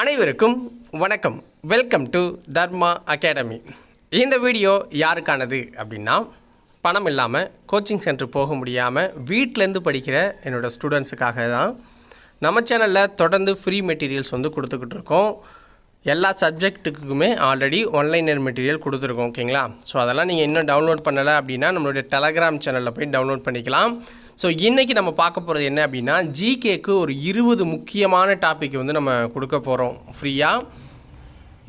அனைவருக்கும் வணக்கம். Welcome to Dharma academy இந்த வீடியோ யாருக்கானது அப்படின்னா பணம் இல்லாமல் கோச்சிங் சென்டர் போக முடியாமல் வீட்டிலேருந்து படிக்கிற என்னோடய ஸ்டூடெண்ட்ஸுக்காக தான். நம்ம சேனலில் தொடர்ந்து ஃப்ரீ மெட்டீரியல்ஸ் வந்து கொடுத்துக்கிட்டு இருக்கோம். எல்லா சப்ஜெக்ட்டுக்குமே ஆல்ரெடி ஒன்லைனர் மெட்டீரியல் கொடுத்துருக்கோம் ஓகேங்களா ஸோ அதெல்லாம் நீங்கள் இன்னும் டவுன்லோட் பண்ணலை அப்படின்னா நம்மளுடைய டெலகிராம் சேனலில் போய் டவுன்லோட் பண்ணிக்கலாம். ஸோ இன்றைக்கி நம்ம பார்க்க போகிறது என்ன அப்படின்னா ஜிகேக்கு ஒரு இருபது முக்கியமான டாபிக் வந்து நம்ம கொடுக்க போகிறோம் ஃப்ரீயாக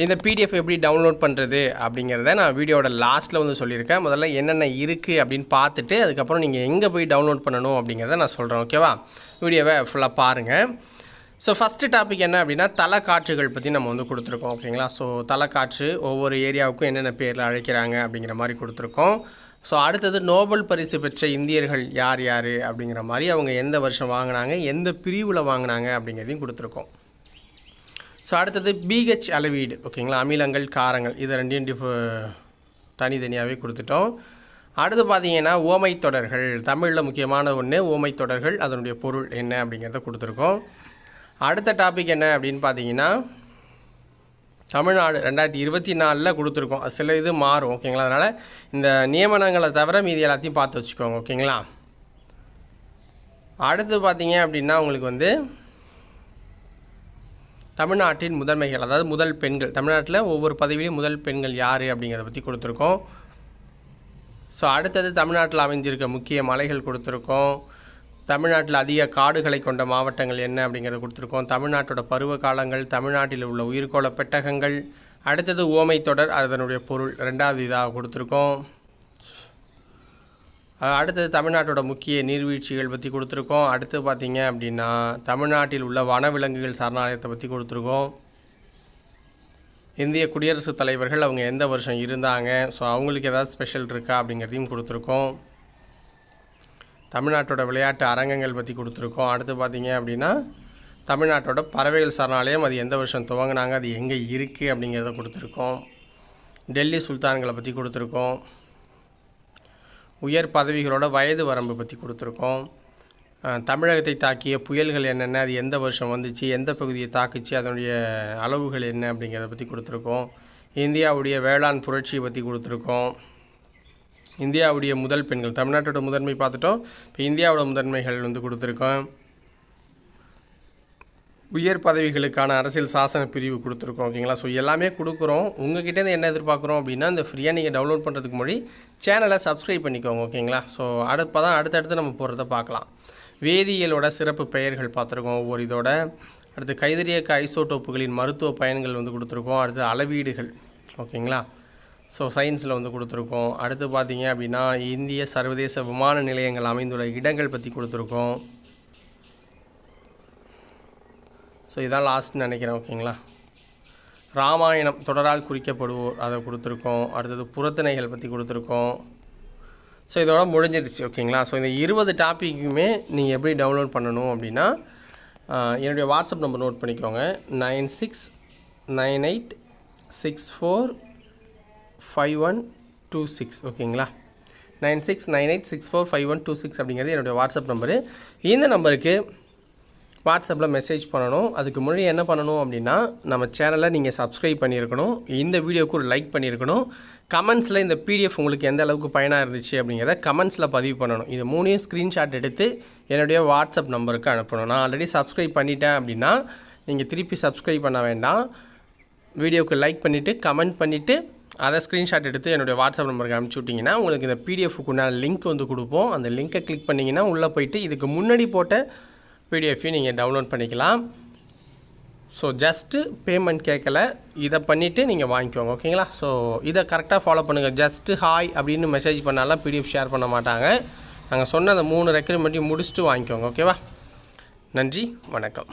இந்த பிடிஎஃப் எப்படி டவுன்லோட் பண்ணுறது அப்படிங்கிறத நான் வீடியோட லாஸ்ட்டில் வந்து சொல்லியிருக்கேன். முதல்ல என்னென்ன இருக்குது அப்படின்னு பார்த்துட்டு அதுக்கப்புறம் நீங்கள் எங்கே போய் டவுன்லோட் பண்ணணும் அப்படிங்கிறத நான் சொல்கிறேன் ஓகேவா வீடியோவை ஃபுல்லாக பாருங்கள் ஸோ ஃபஸ்ட்டு டாபிக் என்ன அப்படின்னா தலைக்காற்றுகள் பற்றி நம்ம வந்து கொடுத்துருக்கோம் ஓகேங்களா ஸோ தலைக்காற்று ஒவ்வொரு ஏரியாவுக்கும் என்னென்ன பேரில் அழைக்கிறாங்க அப்படிங்கிற மாதிரி கொடுத்துருக்கோம். ஸோ அடுத்தது நோபல் பரிசு பெற்ற இந்தியர்கள் யார் யார் அப்படிங்கிற மாதிரி அவங்க எந்த வருஷம் வாங்கினாங்க எந்த பிரிவில் வாங்கினாங்க அப்படிங்கிறதையும் கொடுத்துருக்கோம். ஸோ அடுத்தது பிஹெச் அளவீடு ஓகேங்களா? அமிலங்கள் காரங்கள் இதை ரெண்டையும் டிஃப் தனித்தனியாகவே கொடுத்துட்டோம். அடுத்து பார்த்தீங்கன்னா ஓமை தொடர்கள். தமிழில் முக்கியமான ஒன்று ஓமை தொடர்கள் அதனுடைய பொருள் என்ன அப்படிங்கிறத கொடுத்துருக்கோம். அடுத்த டாபிக் என்ன அப்படின்னு பார்த்தீங்கன்னா தமிழ்நாடு ரெண்டாயிரத்தி இருபத்தி நாலில் கொடுத்துருக்கோம். சில இது மாறும் ஓகேங்களா? அதனால் இந்த நியமனங்களை தவிர மீதி எல்லாத்தையும் பார்த்து வச்சுக்கோங்க ஓகேங்களா? அடுத்து பார்த்தீங்க அப்படின்னா உங்களுக்கு வந்து தமிழ்நாட்டின் முதன்மைகள் அதாவது முதல் பெண்கள். தமிழ்நாட்டில் ஒவ்வொரு பதவியிலையும் முதல் பெண்கள் யார் அப்படிங்கிறத பற்றி கொடுத்துருக்கோம். ஸோ அடுத்தது தமிழ்நாட்டில் அமைஞ்சிருக்க முக்கிய மலைகள் கொடுத்துருக்கோம். தமிழ்நாட்டில் அதிக காடுகளை கொண்ட மாவட்டங்கள் என்ன அப்படிங்கிறத கொடுத்துருக்கோம். தமிழ்நாட்டோட பருவ காலங்கள் தமிழ்நாட்டில் உள்ள உயிர்கோள பெட்டகங்கள் அடுத்தது ஓமை தொடர் அதனுடைய பொருள் ரெண்டாவது இதாக கொடுத்துருக்கோம். அடுத்தது தமிழ்நாட்டோட முக்கிய நீர்வீழ்ச்சிகள் பற்றி கொடுத்துருக்கோம். அடுத்து பார்த்திங்க அப்படின்னா தமிழ்நாட்டில் உள்ள வனவிலங்குகள் சரணாலயத்தை பற்றி கொடுத்துருக்கோம். இந்திய குடியரசுத் தலைவர்கள் அவங்க எந்த வருஷம் இருந்தாங்க? ஸோ அவங்களுக்கு ஏதாவது ஸ்பெஷல் இருக்கா அப்படிங்கிறதையும் கொடுத்துருக்கோம். தமிழ்நாட்டோட விளையாட்டு அரங்கங்கள் பற்றி கொடுத்துருக்கோம். அடுத்து பார்த்தீங்க அப்படின்னா தமிழ்நாட்டோட பறவைகள் சரணாலயம் அது எந்த வருஷம் துவங்கினாங்க அது எங்கே இருக்குது அப்படிங்கிறத கொடுத்துருக்கோம். டெல்லி சுல்தான்களை பற்றி கொடுத்துருக்கோம். உயர் பதவிகளோட வயது வரம்பு பற்றி கொடுத்துருக்கோம். தமிழகத்தை தாக்கிய புயல்கள் என்னென்ன அது எந்த வருஷம் வந்துச்சு எந்த பகுதியை தாக்குச்சு அதனுடைய அளவுகள் என்ன அப்படிங்கிறத பற்றி கொடுத்துருக்கோம். இந்தியாவுடைய வேளாண் புரட்சியை பற்றி கொடுத்துருக்கோம். இந்தியாவுடைய முதல் பெண்கள் தமிழ்நாட்டோட முதன்மை பார்த்துட்டோம். இப்போ இந்தியாவோட முதன்மைகள் வந்து கொடுத்துருக்கோம். உயர் பதவிகளுக்கான அரசியல் சாசன பிரிவு கொடுத்துருக்கோம் ஓகேங்களா ஸோ எல்லாமே கொடுக்குறோம். உங்ககிட்டேருந்து என்ன எதிர்பார்க்குறோம் அப்படின்னா இந்த ஃப்ரீயாக நீங்கள் டவுன்லோட் பண்ணுறதுக்கு முன்னாடி சேனலை சப்ஸ்கிரைப் பண்ணிக்கோங்க ஓகேங்களா ஸோ அடுப்போ தான் அடுத்தடுத்து நம்ம போகிறத பார்க்கலாம். வேதியியலோட சிறப்பு பெயர்கள் பார்த்துருக்கோம் ஒவ்வொரு இதோட. அடுத்து கைதரியக்க ஐசோடோப்புகளின் மருத்துவ பயன்கள் வந்து கொடுத்துருக்கோம். அடுத்து அளவீடுகள் ஓகேங்களா ஸோ சயின்ஸில் வந்து கொடுத்துருக்கோம். அடுத்து பார்த்தீங்க அப்படின்னா இந்திய சர்வதேச விமான நிலையங்கள் அமைந்துள்ள இடங்கள் பற்றி கொடுத்துருக்கோம். ஸோ இதான் லாஸ்ட்னு நினைக்கிறேன் ஓகேங்களா ராமாயணம் தொடரால் குறிக்கப்படுவோர் அதை கொடுத்துருக்கோம். அடுத்தது புறத்திணைகள் பற்றி கொடுத்துருக்கோம். ஸோ இதோட முடிஞ்சிடுச்சு ஓகேங்களா ஸோ இந்த இருபது டாப்பிக்குமே நீங்கள் எப்படி டவுன்லோட் பண்ணணும் அப்படின்னா என்னுடைய வாட்ஸ்அப் நம்பர் நோட் பண்ணிக்கோங்க. Nine six nine eight six four five one two six ஓகேங்களா? Nine six nine eight six four five one two six அப்படிங்கிறது என்னுடைய வாட்ஸ்அப் நம்பரு. இந்த நம்பருக்கு வாட்ஸ்அப்பில் மெசேஜ் பண்ணணும். அதுக்கு முன்னாடி என்ன பண்ணணும் அப்படின்னா நம்ம சேனலை நீங்கள் சப்ஸ்கிரைப் பண்ணியிருக்கணும். இந்த வீடியோவுக்கு ஒரு லைக் பண்ணியிருக்கணும். கமெண்ட்ஸில் இந்த பிடிஎஃப் உங்களுக்கு எந்த அளவுக்கு பயனாக இருந்துச்சு அப்படிங்கிறத கமெண்ட்ஸில் பதிவு பண்ணணும். இது மூணையும் ஸ்க்ரீன்ஷாட் எடுத்து என்னுடைய வாட்ஸ்அப் நம்பருக்கு அனுப்பணும். நான் ஆல்ரெடி சப்ஸ்கிரைப் பண்ணிட்டேன் அப்படின்னா நீங்கள் திருப்பி சப்ஸ்கிரைப் பண்ண வேண்டாம். வீடியோவுக்கு லைக் பண்ணிவிட்டு கமெண்ட் பண்ணிவிட்டு அதை ஸ்க்ரீன்ஷாட் எடுத்து என்னுடைய வாட்ஸ்அப் நம்பருக்கு அனுப்பிச்சி விட்டிங்கன்னா உங்களுக்கு இந்த பிடிஎஃப்க்கு உண்டான லிங்க் வந்து கொடுப்போம். அந்த லிங்க்கை கிளிக் பண்ணிங்கன்னா உள்ளே போயிட்டு இதுக்கு முன்னாடி போட்ட பிடிஎஃப்பையும் நீங்கள் டவுன்லோட் பண்ணிக்கலாம். ஸோ ஜஸ்ட்டு பேமெண்ட் கேட்கல. இதை பண்ணிவிட்டு நீங்கள் வாங்கிக்கோங்க ஓகேங்களா ஸோ இதை கரெக்டாக ஃபாலோ பண்ணுங்கள் ஜஸ்ட்டு ஹாய் அப்படின்னு மெசேஜ் பண்ணாலாம் பிடிஎஃப் ஷேர் பண்ண மாட்டாங்க. நாங்கள் சொன்ன அந்த மூணு ரெக்யூர்மெண்ட்டையும் முடிச்சுட்டு வாங்கிக்கோங்க ஓகேவா நன்றி வணக்கம்.